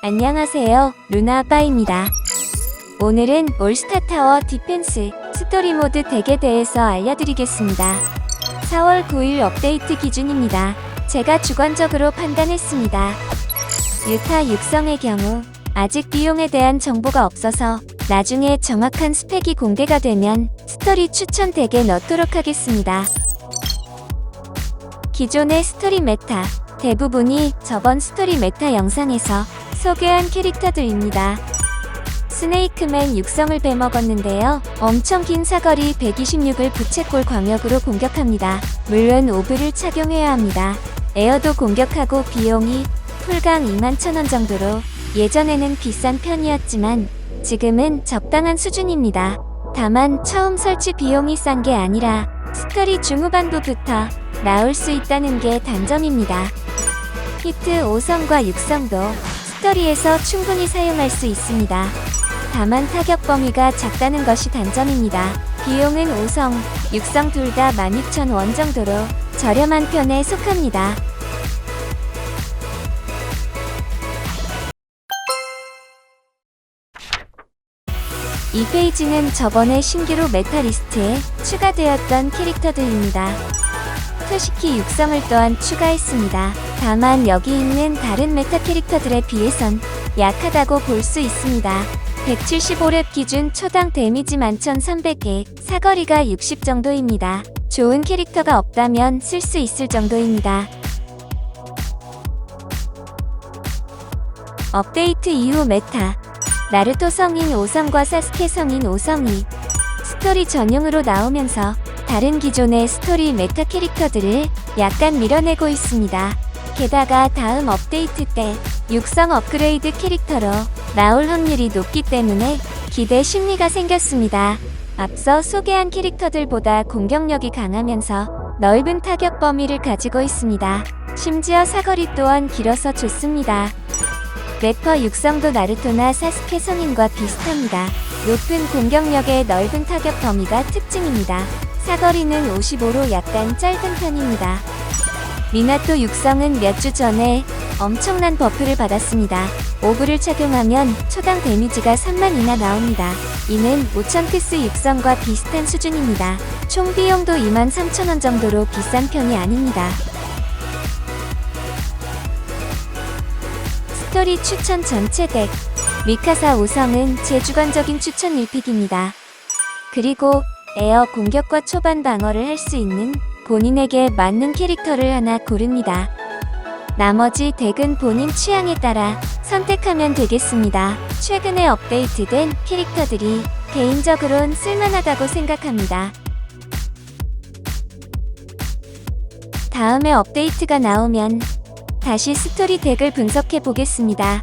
안녕하세요. 루나아빠입니다. 오늘은 올스타 타워 디펜스 스토리 모드 덱에 대해서 알려드리겠습니다. 4월 9일 업데이트 기준입니다. 제가 주관적으로 판단했습니다. 유타 육성의 경우 아직 비용에 대한 정보가 없어서 나중에 정확한 스펙이 공개가 되면 스토리 추천 덱에 넣도록 하겠습니다. 기존의 스토리 메타 대부분이 저번 스토리 메타 영상에서 소개한 캐릭터들입니다. 스네이크맨 육성을 베먹었는데요. 엄청 긴 사거리 126을 부채꼴 광역으로 공격합니다. 물론 오브를 착용해야 합니다. 에어도 공격하고 비용이 풀강 2만 천원 정도로 예전에는 비싼 편이었지만 지금은 적당한 수준입니다. 다만 처음 설치 비용이 싼 게 아니라 스토리 중후반부부터 나올 수 있다는 게 단점입니다. 히트 5성과 6성도 스토리에서 충분히 사용할 수 있습니다. 다만 타격 범위가 작다는 것이 단점입니다. 비용은 5성, 6성 둘 다 16,000원 정도로 저렴한 편에 속합니다. 이 페이지는 저번에 신규로 메타 리스트에 추가되었던 캐릭터들입니다. 표시키 육성을 또한 추가했습니다. 다만 여기 있는 다른 메타 캐릭터들에 비해선 약하다고 볼 수 있습니다. 175렙 기준 초당 데미지 11,300개, 사거리가 60 정도입니다. 좋은 캐릭터가 없다면 쓸 수 있을 정도입니다. 업데이트 이후 메타 나루토 성인 5성과 사스케 성인 5성이 스토리 전용으로 나오면서 다른 기존의 스토리 메타 캐릭터들을 약간 밀어내고 있습니다. 게다가 다음 업데이트 때 육성 업그레이드 캐릭터로 나올 확률이 높기 때문에 기대 심리가 생겼습니다. 앞서 소개한 캐릭터들보다 공격력이 강하면서 넓은 타격 범위를 가지고 있습니다. 심지어 사거리 또한 길어서 좋습니다. 래퍼 육성도 나루토나 사스케 성인과 비슷합니다. 높은 공격력의 넓은 타격 범위가 특징입니다. 사거리는 55로 약간 짧은 편입니다. 미나토 육성은 몇 주 전에 엄청난 버프를 받았습니다. 오브를 착용하면 초당 데미지가 3만 이나 나옵니다. 이는 5천 피스 육성과 비슷한 수준입니다. 총 비용도 2만 3천 원 정도로 비싼 편이 아닙니다. 스토리 추천 전체 덱 미카사 5성은 제 주관적인 추천 1픽입니다. 그리고 에어 공격과 초반 방어를 할 수 있는 본인에게 맞는 캐릭터를 하나 고릅니다. 나머지 덱은 본인 취향에 따라 선택하면 되겠습니다. 최근에 업데이트된 캐릭터들이 개인적으론 쓸만하다고 생각합니다. 다음에 업데이트가 나오면 다시 스토리 덱을 분석해 보겠습니다.